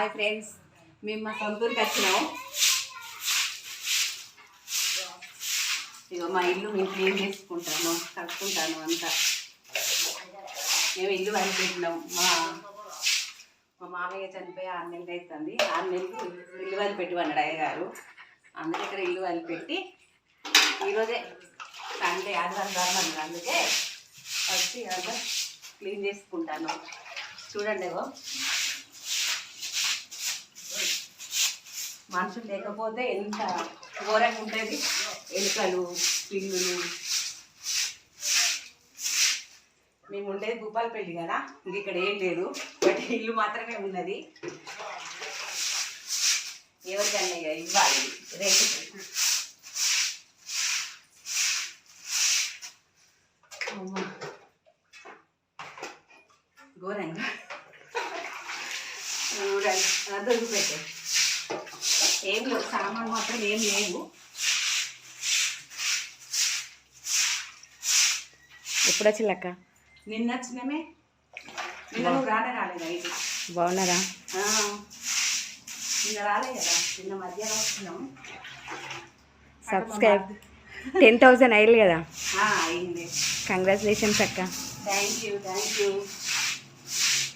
Hi friends మేము మా సొంతూరుకి వచ్చినాము ఇగో మా ఇల్లు మేము క్లీన్ చేసుకుంటాము కట్టుకుంటాను అంతా. మేము ఇల్లు వదిలిపెట్టినాం. మా మా మామయ్య చనిపోయి ఆరు నెలలు అవుతుంది. ఆరు నెలలు ఇల్లు వదిలిపెట్టి అన్నాడు అయ్యగారు. అందరి దగ్గర ఇల్లు వదిలిపెట్టి ఈరోజే సండే ఆదివారం ధర్మం అందుకే వచ్చి అంతా క్లీన్ చేసుకుంటాను. చూడండి ఏవో మనుషులు లేకపోతే ఎంత ఘోరంగా ఉంటుంది? ఎలుకలు పిల్లులు. మేము ఉండేది భూపాలపల్లి కదా? ఇంక ఇక్కడ ఏం లేదు. బట్ ఇల్లు మాత్రమే ఉన్నది. ఎవరికన్నా ఇక ఇవ్వాలి. రేపు. ఘోరంగా. చూడండి. ఏం లేవు. సామాన్ మాత్రం ఏం లేవు. ఎప్పుడు వచ్చిల్లక్క నిన్న వచ్చినమే. నిన్న నువ్వు రానే రాలేదు అయితే? బాగున్నారా? నిన్న రాలే కదా. నిన్న మధ్యాహ్నం వచ్చినాం. సబ్స్క్రైబ్ టెన్ థౌజండ్ అయ్యాలి కదా? అయింది. కంగ్రాచులేషన్స్ అక్క. థ్యాంక్ యూ థ్యాంక్ యూ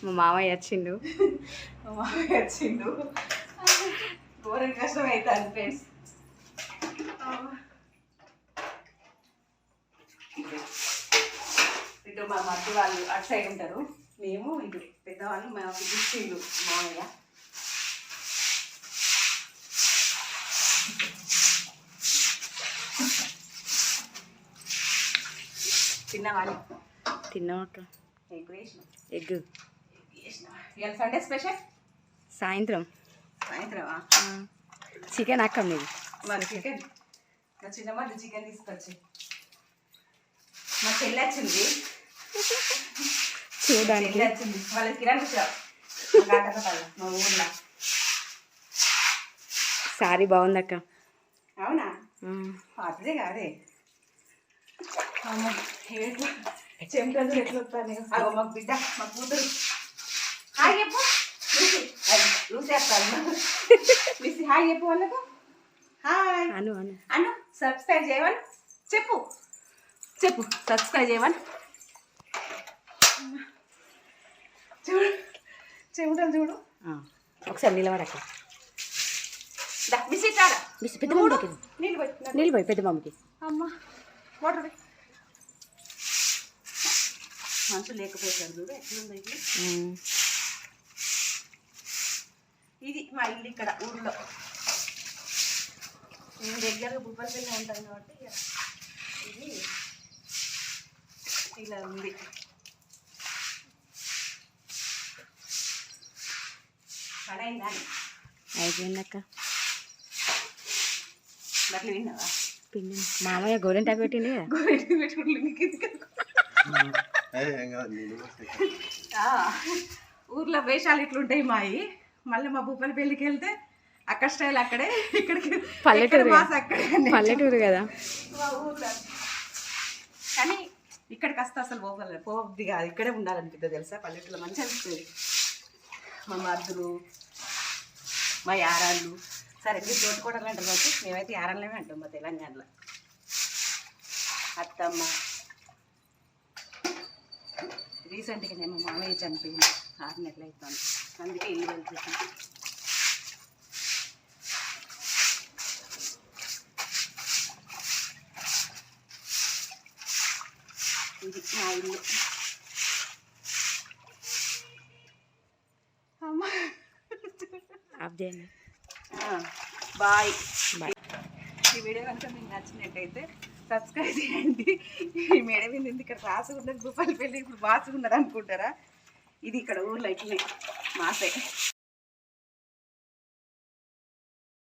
మా మామయ్య వచ్చిండు. వచ్చిండు. ఘోరం కష్టం అవుతుంది ఫ్రెండ్స్ ఇటు మా మధ్య వాళ్ళు అటు సైడ్ ఉంటారు. మేము ఇటు పెద్దవాళ్ళు మా ఇల్లు మామయ్య. తిన్నవాళ్ళు? తిన్నాం అక్క ఎగ్. వేసినాం. Egg Sunday special? సాయంత్రం. సాయంత్రమా చికెన్ అక్క మీది మరి చికెన్? మా చిన్న మధ్య చికెన్ తీసుకొచ్చి. మా చెల్లి వచ్చింది. చెల్లి వచ్చింది. వాళ్ళ కిరాణా షాప్. మా ఊర్లో. సారీ బాగుంది అక్క. అవునా? అదే కాదే. చెమటలు ఎట్లా వస్తాను మా బిడ్డ మా కూతురు. హాయ్ చెప్పు. అది లూసి వస్తాను లూసి హాయ్ చెప్పు వాళ్ళకు. హాయ్. అను అను. అను సబ్స్క్రైబ్ చేయమని చెప్పు. చెప్పు సబ్స్క్రైబ్ చేయమని. చూడు చెమటలు చూడు. ఒకసారి నిలబడక్క దా మిసిటారా మిస్ పెద్ద మమ్మకి. నిలబడి పెద్ద మమ్మకి అమ్మ వాటర్ మనుషులు లేకపోయారు చూడు ఎట్లుందో ఇది మా ఇల్లు ఇక్కడ ఊళ్ళో నేను రెగ్యులర్గా భూపాలపల్లి ఉంటాను కాబట్టి ఇక ఇది ఇలా ఉంది. పని అయిందా అయిపోయింది అక్క బట్టలు విన్నావా? పిండి. మామయ్య పెట్టింది గోరెంటి పెట్టుకుంటు ఆ, ఊర్లో వేషాలు ఇట్లుంటాయి మాయి. మళ్ళీ మా భూపాలి పెళ్ళికి వెళ్తే అక్కడ స్టైల్ అక్కడే. ఇక్కడికి పల్లెటూరు ఇక్కడ మాస్ అక్కడే పల్లెటూరు కదా. మా ఊర్లో. కానీ ఇక్కడికి వస్తే అసలు పోగల పోవద్ది కాదు. ఇక్కడే ఉండాలనిపిస్తుంది తెలుసా? పల్లెటూరులో మంచి అనిపిస్తుంది. మా మర్దులు మా యారాళ్ళు. సరే మీరు తోటికోటలు అంటారు కాబట్టి మేమైతే యారాళ్ళమే అంటాం మా తెలంగాణలో. అత్తమ్మ. రీసెంట్గా నేను మామయ్య చనిపోయింది. ఆరు నెలలు అవుతాను అందుకే ఇల్లు వెళ్తున్నాను ఇది మా ఇల్లు. అమ్మా. ఆఫ్ చేయండి. బాయ్. బాయ్. ఈ వీడియో కనుక మీకు నచ్చినట్టయితే సబ్స్క్రైబ్ చేయండి. ఈ మేడం మీద ఇక్కడ రాసుకున్నది భూపాలపల్లి ఇప్పుడు బాసుకున్నది అనుకుంటారా? ఇది ఇక్కడ ఊర్లో ఇట్లనే. 马匪。